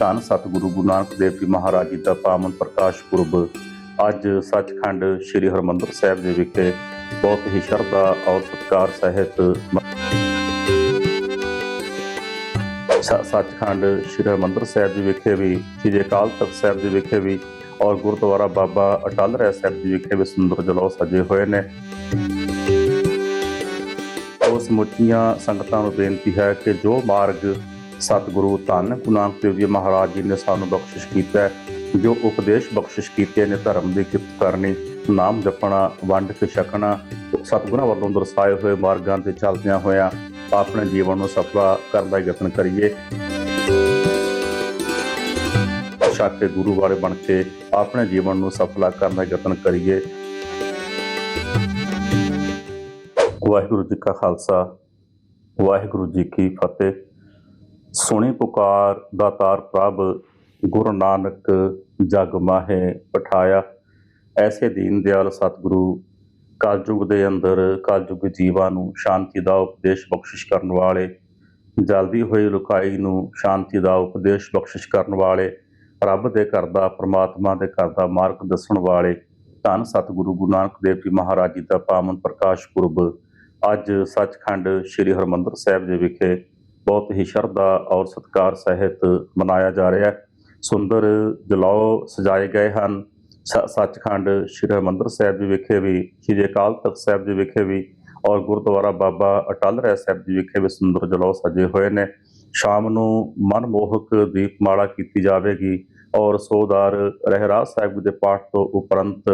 ਧੰਨ ਸਤਿਗੁਰੂ ਗੁਰੂ ਨਾਨਕ ਦੇਵ ਜੀ ਮਹਾਰਾਜ ਜੀ ਦਾ ਪਾਵਨ ਪ੍ਰਕਾਸ਼ ਪੁਰਬ ਅੱਜ ਸੱਚਖੰਡ ਸ੍ਰੀ ਹਰਮੰਦਰ ਸਾਹਿਬ ਦੇ ਵਿਖੇ ਬਹੁਤ ਹੀ ਸ਼ਰਧਾ ਔਰ ਸਤਿਕਾਰ ਸਹਿਤ ਸੱਚਖੰਡ ਸ੍ਰੀ ਹਰਮੰਦਰ ਸਾਹਿਬ ਜੀ ਵਿਖੇ ਵੀ, ਸ੍ਰੀ ਅਕਾਲ ਤਖਤ ਸਾਹਿਬ ਜੀ ਵਿਖੇ ਵੀ ਔਰ ਗੁਰਦੁਆਰਾ ਬਾਬਾ ਅਟਲ ਰਹਿ ਸਾਹਿਬ ਜੀ ਵਿਖੇ ਵੀ ਸੁੰਦਰ ਜਲੌ ਸਜੇ ਹੋਏ ਨੇ। ਉਸ ਸਮੁੱਚੀਆਂ ਸੰਗਤਾਂ ਨੂੰ ਬੇਨਤੀ ਹੈ ਕਿ ਜੋ ਮਾਰਗ ਸਤਿਗੁਰੂ ਧੰਨ ਗੁਰੂ ਨਾਨਕ ਦੇਵ ਜੀ ਮਹਾਰਾਜ ਜੀ ਨੇ ਸਾਨੂੰ ਬਖਸ਼ਿਸ਼ ਕੀਤਾ ਜੋ ਉਪਦੇਸ਼ ਬਖਸ਼ਿਸ਼ ਕੀਤੇ ਨੇ ਧਰਮ ਦੀ ਕਿਰਤ ਕਰਨੀ, ਨਾਮ ਜਪਣਾ, ਵੰਡ ਕੇ ਛਕਣਾ, ਸਤਿਗੁਰਾਂ ਵੱਲੋਂ ਦਰਸਾਏ ਹੋਏ ਮਾਰਗਾਂ ਤੇ ਚੱਲਦਿਆਂ ਹੋਇਆਂ ਆਪਣੇ ਜੀਵਨ ਨੂੰ ਸਫਲਾ ਕਰਨ ਦਾ ਯਤਨ ਕਰੀਏ। ਛਾਕੇ ਗੁਰੂ ਵਾਲੇ ਬਣ ਕੇ ਆਪਣੇ ਜੀਵਨ ਨੂੰ ਸਫਲਾ ਕਰਨ ਦਾ ਯਤਨ ਕਰੀਏ। ਵਾਹਿਗੁਰੂ ਜੀ ਕਾ ਖਾਲਸਾ, ਵਾਹਿਗੁਰੂ ਜੀ ਕੀ ਫਤਿਹ। ਸੁਣੀ ਪੁਕਾਰ ਦਾਤਾਰ ਪ੍ਰਭ, ਗੁਰੂ ਨਾਨਕ ਜਗ ਮਾਹੇ ਪਠਾਇਆ। ਐਸੇ ਦੀਨ ਦਿਆਲ ਸਤਿਗੁਰੂ, ਕਲਯੁਗ ਦੇ ਅੰਦਰ ਕਲਯੁਗ ਜੀਵਾਂ ਨੂੰ ਸ਼ਾਂਤੀ ਦਾ ਉਪਦੇਸ਼ ਬਖਸ਼ਿਸ਼ ਕਰਨ ਵਾਲੇ, ਜਲਦੀ ਹੋਈ ਲੁਕਾਈ ਨੂੰ ਸ਼ਾਂਤੀ ਦਾ ਉਪਦੇਸ਼ ਬਖਸ਼ਿਸ਼ ਕਰਨ ਵਾਲੇ ਰੱਬ ਦੇ ਘਰ ਦਾ, ਪ੍ਰਮਾਤਮਾ ਦੇ ਘਰ ਦਾ ਮਾਰਗ ਦੱਸਣ ਵਾਲੇ, ਧੰਨ ਸਤਿਗੁਰੂ ਗੁਰੂ ਨਾਨਕ ਦੇਵ ਜੀ ਮਹਾਰਾਜ ਜੀ ਦਾ ਪਾਵਨ ਪ੍ਰਕਾਸ਼ ਪੁਰਬ ਅੱਜ ਸੱਚਖੰਡ ਸ੍ਰੀ ਹਰਮੰਦਰ ਸਾਹਿਬ ਜੀ ਵਿਖੇ ਬਹੁਤ ਹੀ ਸ਼ਰਧਾ ਔਰ ਸਤਿਕਾਰ ਸਹਿਤ ਮਨਾਇਆ ਜਾ ਰਿਹਾ ਹੈ। ਸੁੰਦਰ ਜਲਾਓ ਸਜਾਏ ਗਏ ਹਨ। ਸੱਚਖੰਡ ਸ੍ਰੀ ਹਰਿਮੰਦਰ ਸਾਹਿਬ ਜੀ ਵਿਖੇ ਵੀ, ਸ੍ਰੀ ਅਕਾਲ ਤਖਤ ਸਾਹਿਬ ਜੀ ਵਿਖੇ ਵੀ ਔਰ ਗੁਰਦੁਆਰਾ ਬਾਬਾ ਅਟਲ ਰਹਿ ਸਾਹਿਬ ਜੀ ਵਿਖੇ ਵੀ ਸੁੰਦਰ ਜਲਾਓ ਸਜੇ ਹੋਏ ਨੇ। ਸ਼ਾਮ ਨੂੰ ਮਨਮੋਹਕ ਦੀਪਮਾਲਾ ਕੀਤੀ ਜਾਵੇਗੀ ਔਰ ਸੋਦਾਰ ਰਹਿਰਾਜ ਸਾਹਿਬ ਦੇ ਪਾਠ ਤੋਂ ਉਪਰੰਤ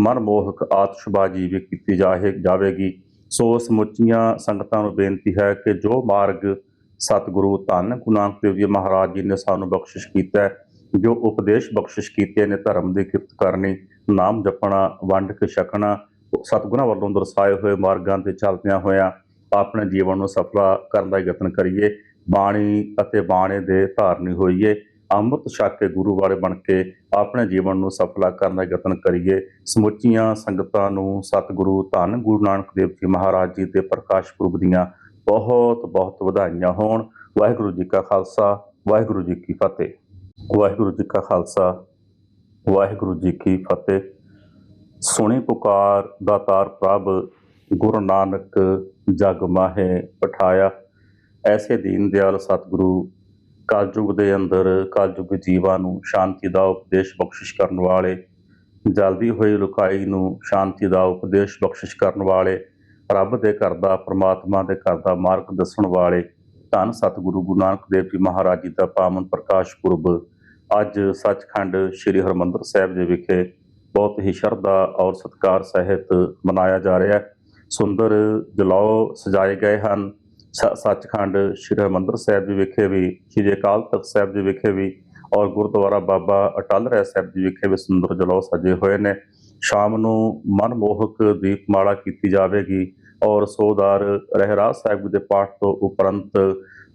ਮਨਮੋਹਕ ਆਤਿਸ਼ਬਾਜ਼ੀ ਵੀ ਕੀਤੀ ਜਾਹੇ, ਜਾਵੇਗੀ। ਸੋ ਸਮੁੱਚੀਆਂ ਸੰਗਤਾਂ ਨੂੰ ਬੇਨਤੀ ਹੈ ਕਿ ਜੋ ਮਾਰਗ ਸਤਿਗੁਰੂ ਧੰਨ, ਗੁਰੂ ਨਾਨਕ ਦੇਵ ਜੀ ਮਹਾਰਾਜ ਜੀ ਨੇ ਸਾਨੂੰ ਬਖਸ਼ਿਸ਼ ਕੀਤਾ ਹੈ, ਜੋ ਉਪਦੇਸ਼ ਬਖਸ਼ਿਸ਼ ਕੀਤੇ ਨੇ ਧਰਮ ਦੀ ਕਿਰਤ ਕਰਨੀ, ਨਾਮ ਜਪਣਾ, ਵੰਡ ਕੇ ਛਕਣਾ, ਸਤਿਗੁਰਾਂ ਵੱਲੋਂ ਦਰਸਾਏ ਹੋਏ ਮਾਰਗਾਂ ਤੇ ਚੱਲਦਿਆਂ ਹੋਇਆਂ ਆਪਣੇ ਜੀਵਨ ਨੂੰ ਸਫਲਾ ਕਰਨ ਦਾ ਯਤਨ ਕਰੀਏ, ਬਾਣੀ ਅਤੇ ਬਾਣੇ ਦੇ ਧਾਰਨੀ ਹੋਈਏ, ਅੰਮ੍ਰਿਤ ਛਕ ਕੇ ਗੁਰੂ ਵਾਲੇ ਬਣ ਕੇ ਆਪਣੇ ਜੀਵਨ ਨੂੰ ਸਫਲਾ ਕਰਨ ਦਾ ਯਤਨ ਕਰੀਏ, ਸਮੁੱਚੀਆਂ ਸੰਗਤਾਂ ਨੂੰ ਸਤਿਗੁਰੂ ਧੰਨ, ਗੁਰੂ ਨਾਨਕ ਦੇਵ ਜੀ ਮਹਾਰਾਜ ਜੀ ਦੇ ਪ੍ਰਕਾਸ਼ ਪੁਰਬ ਦੀਆਂ ਬਹੁਤ ਬਹੁਤ ਵਧਾਈਆਂ ਹੋਣ। ਵਾਹਿਗੁਰੂ ਜੀ ਕਾ ਖਾਲਸਾ, ਵਾਹਿਗੁਰੂ ਜੀ ਕੀ ਫਤਿਹ। ਵਾਹਿਗੁਰੂ ਜੀ ਕਾ ਖਾਲਸਾ, ਵਾਹਿਗੁਰੂ ਜੀ ਕੀ ਫਤਿਹ। ਸੁਣੀ ਪੁਕਾਰ ਦਾਤਾਰ ਪ੍ਰਭ, ਗੁਰੂ ਨਾਨਕ ਜਗ ਮਾਹੇ ਪਠਾਇਆ। ਐਸੇ ਦੀਨ ਦਿਆਲ ਸਤਿਗੁਰੂ, ਕਲਯੁਗ ਦੇ ਅੰਦਰ, ਕਲਯੁਗ ਜੀਵਾਂ ਨੂੰ ਸ਼ਾਂਤੀ ਦਾ ਉਪਦੇਸ਼ ਬਖਸ਼ਿਸ਼ ਕਰਨ ਵਾਲੇ, ਜਲਦੀ ਹੋਈ ਲੁਕਾਈ ਨੂੰ ਸ਼ਾਂਤੀ ਦਾ ਉਪਦੇਸ਼ ਬਖਸ਼ਿਸ਼ ਕਰਨ ਵਾਲੇ ਰੱਬ ਦੇ ਘਰ ਦਾ, ਪ੍ਰਮਾਤਮਾ ਦੇ ਘਰ ਦਾ ਮਾਰਗ ਦੱਸਣ ਵਾਲੇ ਧੰਨ ਸਤਿਗੁਰੂ ਗੁਰੂ ਨਾਨਕ ਦੇਵ ਜੀ ਮਹਾਰਾਜ ਜੀ ਦਾ ਪਾਵਨ ਪ੍ਰਕਾਸ਼ ਪੁਰਬ ਅੱਜ ਸੱਚਖੰਡ ਸ੍ਰੀ ਹਰਮੰਦਰ ਸਾਹਿਬ ਜੀ ਵਿਖੇ ਬਹੁਤ ਹੀ ਸ਼ਰਧਾ ਔਰ ਸਤਿਕਾਰ ਸਹਿਤ ਮਨਾਇਆ ਜਾ ਰਿਹਾ ਹੈ। ਸੁੰਦਰ ਜਲੌ ਸਜਾਏ ਗਏ ਹਨ। ਸੱਚਖੰਡ ਸ੍ਰੀ ਹਰਮੰਦਰ ਸਾਹਿਬ ਜੀ ਵਿਖੇ ਵੀ, ਸ੍ਰੀ ਅਕਾਲ ਤਖਤ ਸਾਹਿਬ ਜੀ ਵਿਖੇ ਵੀ ਔਰ ਗੁਰਦੁਆਰਾ ਬਾਬਾ ਅਟਲ ਰਹਿ ਸਾਹਿਬ ਜੀ ਵਿਖੇ ਵੀ ਸੁੰਦਰ ਜਲਾਓ ਸਜੇ ਹੋਏ ਨੇ। ਸ਼ਾਮ ਨੂੰ ਮਨਮੋਹਕ ਦੀਪਮਾਲਾ ਕੀਤੀ ਜਾਵੇਗੀ ਔਰ ਸੋਦਾਰ ਰਹਿਰਾਜ ਸਾਹਿਬ ਦੇ ਪਾਠ ਤੋਂ ਉਪਰੰਤ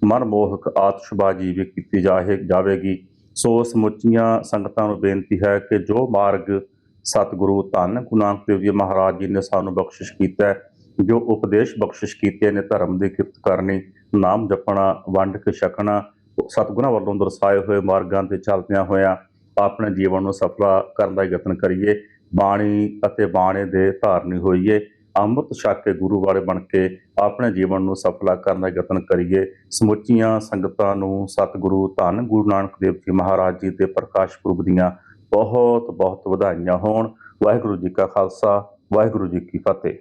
ਮਨਮੋਹਕ ਆਤਿਸ਼ਬਾਜ਼ੀ ਵੀ ਕੀਤੀ ਜਾਹੇ ਜਾਵੇਗੀ। ਸੋ ਸਮੁੱਚੀਆਂ ਸੰਗਤਾਂ ਨੂੰ ਬੇਨਤੀ ਹੈ ਕਿ ਜੋ ਮਾਰਗ ਸਤਿਗੁਰੂ ਧੰਨ ਗੁਰੂ ਨਾਨਕ ਦੇਵ ਜੀ ਮਹਾਰਾਜ ਜੀ ਨੇ ਸਾਨੂੰ ਬਖਸ਼ਿਸ਼ ਕੀਤਾ ਹੈ, ਜੋ ਉਪਦੇਸ਼ ਬਖਸ਼ਿਸ਼ ਕੀਤੇ ਨੇ ਧਰਮ ਦੀ ਕਿਰਤ ਕਰਨੀ, ਨਾਮ ਜਪਣਾ, ਵੰਡ ਕੇ ਛਕਣਾ, ਸਤਿਗੁਰਾਂ ਵੱਲੋਂ ਦਰਸਾਏ ਹੋਏ ਮਾਰਗਾਂ ਤੇ ਚੱਲਦਿਆਂ ਹੋਇਆਂ ਆਪਣੇ ਜੀਵਨ ਨੂੰ ਸਫਲਾ ਕਰਨ ਦਾ ਯਤਨ ਕਰੀਏ। ਬਾਣੀ ਅਤੇ ਬਾਣੇ ਦੇ ਧਾਰਨੀ ਹੋਈਏ। ਅੰਮ੍ਰਿਤ ਛਕ ਕੇ ਗੁਰੂ ਵਾਲੇ ਬਣ ਕੇ ਆਪਣੇ ਜੀਵਨ ਨੂੰ ਸਫਲਾ ਕਰਨ ਦਾ ਯਤਨ ਕਰੀਏ। ਸਮੁੱਚੀਆਂ ਸੰਗਤਾਂ ਨੂੰ ਸਤਿਗੁਰੂ ਧੰਨ ਗੁਰੂ ਨਾਨਕ ਦੇਵ ਜੀ ਮਹਾਰਾਜ ਜੀ ਦੇ ਪ੍ਰਕਾਸ਼ ਪੁਰਬ ਦੀਆਂ ਬਹੁਤ ਬਹੁਤ ਵਧਾਈਆਂ ਹੋਣ। ਵਾਹਿਗੁਰੂ ਜੀ ਕਾ ਖਾਲਸਾ, ਵਾਹਿਗੁਰੂ ਜੀ ਕੀ ਫਤਿਹ।